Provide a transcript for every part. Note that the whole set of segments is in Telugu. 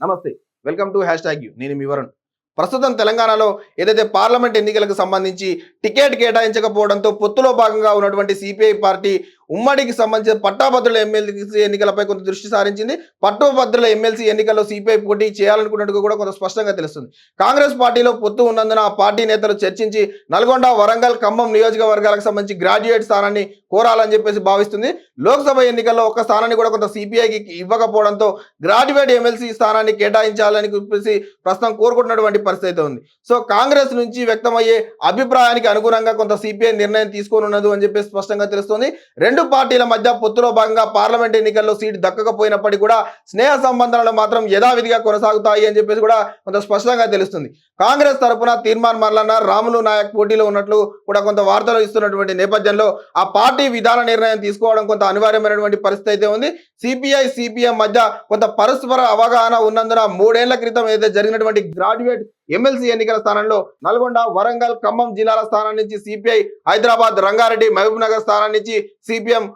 నమస్తే. Welcome to hashtag U. నేను మీ వరుణ్. ప్రస్తుతం తెలంగాణలో ఏదైతే పార్లమెంట్ ఎన్నికలకు సంబంధించి టికెట్ కేటాయించకపోవడంతో పొత్తులో భాగంగా ఉన్నటువంటి సిపిఐ పార్టీ ఉమ్మడికి సంబంధించిన పట్టాభద్రుల ఎమ్మెల్సీ ఎన్నికలపై కొంత దృష్టి సారించింది. పట్టభద్రుల ఎమ్మెల్సీ ఎన్నికల్లో సిపిఐ పోటీ చేయాలనుకున్నట్టుగా కూడా కొంత స్పష్టంగా తెలుస్తుంది. కాంగ్రెస్ పార్టీలో పొత్తు ఉన్నందున ఆ పార్టీ నేతలు చర్చించి నల్గొండ వరంగల్ ఖమ్మం నియోజకవర్గాలకు సంబంధించి గ్రాడ్యుయేట్ స్థానాన్ని కోరాలని చెప్పేసి భావిస్తుంది. లోక్సభ ఎన్నికల్లో ఒక స్థానాన్ని కూడా కొంత సిపిఐకి ఇవ్వకపోవడంతో గ్రాడ్యుయేట్ ఎమ్మెల్సీ స్థానాన్ని కేటాయించాలని చెప్పేసి ప్రస్తుతం కోరుకుంటున్నటువంటి పరిస్థితి అయితే ఉంది. సో కాంగ్రెస్ నుంచి వ్యక్తమయ్యే అభిప్రాయానికి అనుగుణంగా కొంత సిపిఐ నిర్ణయం తీసుకోనున్నది అని చెప్పేసి స్పష్టంగా తెలుస్తుంది. రెండు పార్టీల మధ్య పొత్తులో భాగంగా పార్లమెంట్ ఎన్నికల్లో సీటు దక్కకపోయినప్పటికీ కూడా స్నేహ సంబంధాలు మాత్రం యథావిధిగా కొనసాగుతాయి అని చెప్పేసి కూడా కొంత స్పష్టంగా తెలుస్తుంది. కాంగ్రెస్ తరఫున తీర్మాన్ మల్లన్న రాములు నాయక్ పోటీలో ఉన్నట్లు కూడా కొంత వార్తలు ఇస్తున్నటువంటి నేపథ్యంలో ఆ పార్టీ విధాన నిర్ణయం తీసుకోవడం కొంత అనివార్యమైనటువంటి పరిస్థితి అయితే ఉంది. సిపిఐ సిపిఎం మధ్య కొంత పరస్పర అవగాహన ఉన్నందున మూడేళ్ళ క్రితం ఏదైతే జరిగినటువంటి గ్రాడ్యుయేట్ ఎమ్మెల్సీ ఎన్నికల స్థానంలో నల్గొండ వరంగల్ ఖమ్మం జిల్లాల స్థానం నుంచి సిపిఐ హైదరాబాద్ రంగారెడ్డి మహబూబ్ నగర్ స్థానం నుంచి సిపిఎం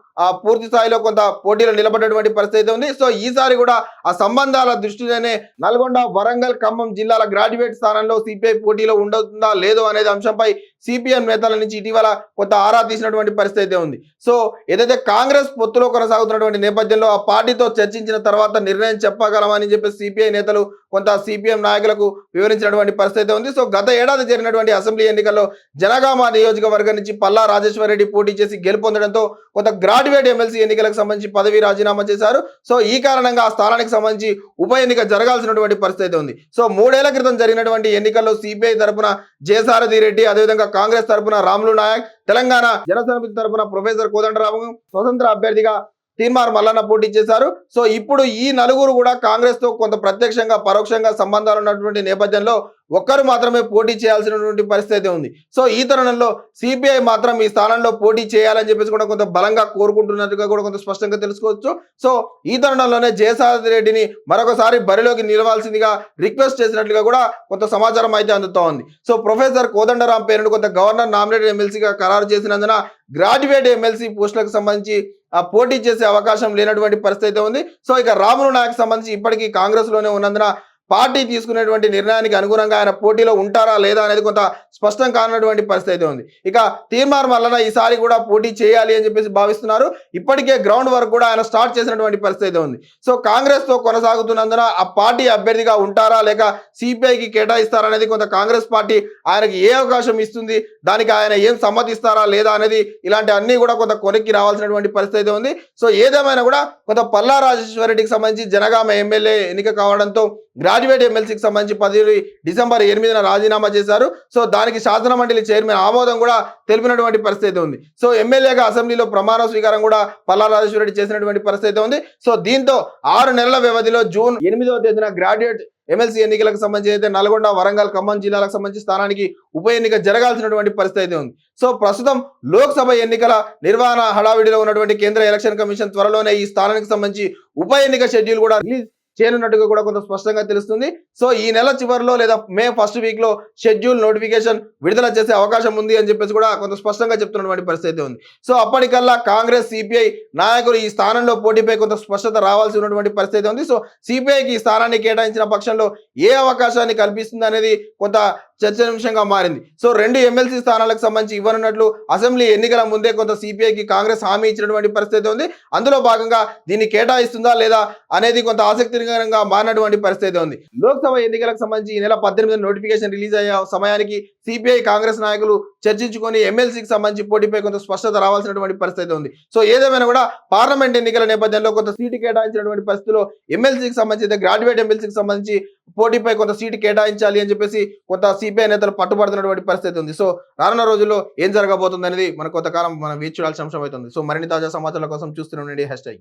పూర్తి స్థాయిలో కొంత పోటీలో నిలబడినటువంటి పరిస్థితి ఉంది. సో ఈసారి కూడా ఆ సంబంధాల దృష్టిలోనే నల్గొండ వరంగల్ ఖమ్మం జిల్లాల గ్రాడ్యుయేట్ స్థానంలో సిపిఐ పోటీలో ఉండవుతుందా లేదో అనేది అంశంపై సిపిఎం నేతల నుంచి ఇటీవల కొంత ఆరా తీసినటువంటి పరిస్థితి అయితే ఉంది. సో ఏదైతే కాంగ్రెస్ పొత్తులో కొనసాగుతున్నటువంటి నేపథ్యంలో ఆ పార్టీతో చర్చించిన తర్వాత నిర్ణయం చెప్పగలమని చెప్పి సిపిఐ నేతలు కొంత సిపిఎం నాయకులకు వివరించినటువంటి పరిస్థితి అయితే ఉంది. సో గత ఏడాది జరిగినటువంటి అసెంబ్లీ ఎన్నికల్లో జనగామ నియోజకవర్గం నుంచి పల్లా రాజేశ్వర రెడ్డి పోటీ చేసి గెలుపొందడంతో కొంత గ్రాడ్యుయేట్ ఎమ్మెల్సీ ఎన్నికలకు సంబంధించి పదవి రాజీనామా చేశారు. సో ఈ కారణంగా ఆ స్థానానికి సంబంధించి ఉప ఎన్నిక జరగాల్సినటువంటి పరిస్థితి ఉంది. సో మూడేళ్ళ క్రితం జరిగినటువంటి ఎన్నికల్లో సిపిఐ తరపున జయసారథి రెడ్డి అదేవిధంగా కాంగ్రెస్ తరపున రాములు నాయక్ తెలంగాణ జనసమితి తరపున ప్రొఫెసర్ కోదండరాము స్వతంత్ర అభ్యర్థిగా తీర్మార్ మల్లన్న పోటీ చేశారు. సో ఇప్పుడు ఈ నలుగురు కూడా కాంగ్రెస్తో కొంత ప్రత్యక్షంగా పరోక్షంగా సంబంధాలు ఉన్నటువంటి నేపథ్యంలో ఒక్కరు మాత్రమే పోటీ చేయాల్సినటువంటి పరిస్థితి ఉంది. సో ఈ తరుణంలో సిపిఐ మాత్రం ఈ స్థానంలో పోటీ చేయాలని చెప్పేసి కూడా కొంత బలంగా కోరుకుంటున్నట్టుగా కూడా కొంత స్పష్టంగా తెలుసుకోవచ్చు. సో ఈ తరుణంలోనే జయసారథి రెడ్డిని మరొకసారి బరిలోకి నిలవాల్సిందిగా రిక్వెస్ట్ చేసినట్లుగా కూడా కొంత సమాచారం అయితే అందుతా ఉంది. సో ప్రొఫెసర్ కోదండరాం పేరును కొంత గవర్నర్ నామినేటెడ్ ఎమ్మెల్సీగా ఖరారు చేసినందున గ్రాడ్యుయేట్ ఎమ్మెల్సీ పోస్టులకు సంబంధించి ఆ పోటీ చేసే అవకాశం లేనటువంటి పరిస్థితి అయితే ఉంది. సో ఇక రాములు నాయక్ సంబంధించి ఇప్పటికీ కాంగ్రెస్లోనే ఉన్నందున పార్టీ తీసుకునేటువంటి నిర్ణయానికి అనుగుణంగా ఆయన పోటీలో ఉంటారా లేదా అనేది కొంత స్పష్టం కానటువంటి పరిస్థితి అయితే ఉంది. ఇక తీర్మార్ వలన ఈసారి కూడా పోటీ చేయాలి అని చెప్పేసి భావిస్తున్నారు. ఇప్పటికే గ్రౌండ్ వర్క్ కూడా ఆయన స్టార్ట్ చేసినటువంటి పరిస్థితి అయితే ఉంది. సో కాంగ్రెస్తో కొనసాగుతున్నందున ఆ పార్టీ అభ్యర్థిగా ఉంటారా లేక సిపిఐకి కేటాయిస్తారా అనేది కొంత కాంగ్రెస్ పార్టీ ఆయనకి ఏ అవకాశం ఇస్తుంది? దానికి ఆయన ఏం సమ్మతిస్తారా లేదా అనేది ఇలాంటి అన్ని కూడా కొంత కొనక్కి రావాల్సినటువంటి పరిస్థితి అయితే ఉంది. సో ఏదేమైనా కూడా కొంత పల్లా రాజేశ్వర రెడ్డికి సంబంధించి జనగామ ఎమ్మెల్యే ఎన్నిక కావడంతో గ్రాడ్యుయేట్ ఎమ్మెల్సీకి సంబంధించి పది డిసెంబర్ ఎనిమిదిన రాజీనామా చేశారు. సో దానికి శాసన మండలి చైర్మన్ ఆమోదం కూడా తెలిపినటువంటి పరిస్థితి ఉంది. సో ఎమ్మెల్యేగా అసెంబ్లీలో ప్రమాణ స్వీకారం కూడా పల్లా రెడ్డి చేసినటువంటి పరిస్థితి ఉంది. సో దీంతో ఆరు నెలల వ్యవధిలో జూన్ ఎనిమిదవ తేదీన గ్రాడ్యుయేట్ ఎమ్మెల్సీ ఎన్నికలకు సంబంధించి అయితే నల్గొండ వరంగల్ ఖమ్మం జిల్లాలకు సంబంధించి స్థానానికి ఉప ఎన్నిక జరగాల్సినటువంటి పరిస్థితి ఉంది. సో ప్రస్తుతం లోక్సభ ఎన్నికల నిర్వహణ హడావిడిలో ఉన్నటువంటి కేంద్ర ఎలక్షన్ కమిషన్ త్వరలోనే ఈ స్థానానికి సంబంధించి ఉప ఎన్నిక షెడ్యూల్ కూడా రిలీజ్ చేయనున్నట్టుగా కూడా కొంత స్పష్టంగా తెలుస్తుంది. సో ఈ నెల చివరిలో లేదా మే ఫస్ట్ వీక్లో షెడ్యూల్ నోటిఫికేషన్ విడుదల చేసే అవకాశం ఉంది అని చెప్పేసి కూడా కొంత స్పష్టంగా చెప్తున్నటువంటి పరిస్థితి ఉంది. సో అప్పటికల్లా కాంగ్రెస్ సిపిఐ నాయకులు ఈ స్థానంలో పోటీపై కొంత స్పష్టత రావాల్సి ఉన్నటువంటి పరిస్థితి ఉంది. సో సిపిఐకి ఈ స్థానాన్ని కేటాయించిన పక్షంలో ఏ అవకాశాన్ని కల్పిస్తుంది అనేది కొంత చర్చనీయాంశంగా మారింది. సో రెండు ఎమ్మెల్సీ స్థానాలకు సంబంధించి ఇవ్వనున్నట్లు అసెంబ్లీ ఎన్నికల ముందే కొంత సిపిఐకి కాంగ్రెస్ హామీ ఇచ్చినటువంటి పరిస్థితి ఉంది. అందులో భాగంగా దీన్ని కేటాయిస్తుందా లేదా అనేది కొంత ఆశ్చర్యకరంగా మారినటువంటి పరిస్థితి ఉంది. లోక్సభ ఎన్నికలకు సంబంధించి ఈ నెల పద్దెనిమిది నోటిఫికేషన్ రిలీజ్ అయ్యే సమయానికి సిపిఐ కాంగ్రెస్ నాయకులు చర్చించుకొని ఎమ్మెల్సీకి సంబంధించి పోటీపై కొంత స్పష్టత రావాల్సినటువంటి పరిస్థితి ఉంది. సో ఏదేమైనా కూడా పార్లమెంట్ ఎన్నికల నేపథ్యంలో కొంత సీటు కేటాయించినటువంటి పరిస్థితిలో ఎమ్మెల్సీకి సంబంధించి గ్రాడ్యుయేట్ ఎమ్మెల్సీకి సంబంధించి పోటీపై కొంత సీటు కేటాయించాలి అని చెప్పేసి కొంత సిపిఐ నేతలు పట్టుబడుతున్నటువంటి పరిస్థితి ఉంది. సో రానున్న రోజుల్లో ఏం జరగబోతుంది అనేది మన కొంతకాలం మనం వేచి చూడాల్సిన అంశం అవుతుంది. సో మరిన్ని తాజా సమాచారాల కోసం చూస్తూనే ఉండండి. Hash tag